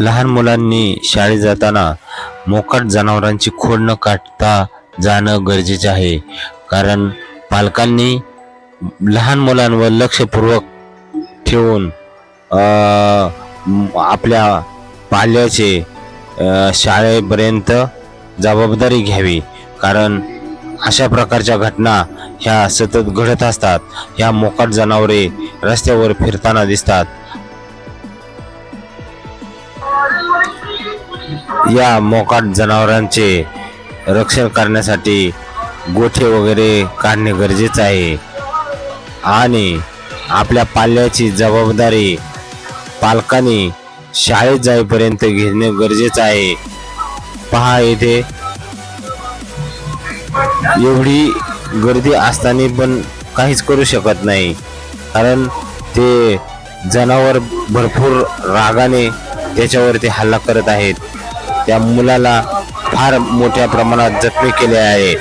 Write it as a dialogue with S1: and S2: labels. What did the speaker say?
S1: लहान मुलांनी शाळेत जाताना मोकाट जनावरांची खोड न काढता जाणं गरजेचे आहे. कारण पालकांनी लहान मुलांवर लक्षपूर्वक ठेवून आपल्या पाल्याचे शाळेपर्यंत जबाबदारी घ्यावी. कारण अशा प्रकारच्या घटना ह्या सतत घडत असतात. ह्या मोकाट जनावरे रस्त्यावर फिरताना दिसतात. या मोकाट जनावरांचे रक्षण करण्यासाठी गोठे वगैरे काढणे गरजेचं आहे. आणि आपल्या पाल्याची जबाबदारी पालकांनी शाळेत जाईपर्यंत घेणे गरजेचं आहे. पहा येथे. एवढी गर्दी असताना पण काहीच करू शकत नाही. कारण ते जनावर भरपूर रागाने त्याच्यावरती हल्ला करत आहेत. त्या मुलाला फार मोठ्या प्रमाणात जखमी केले आहे.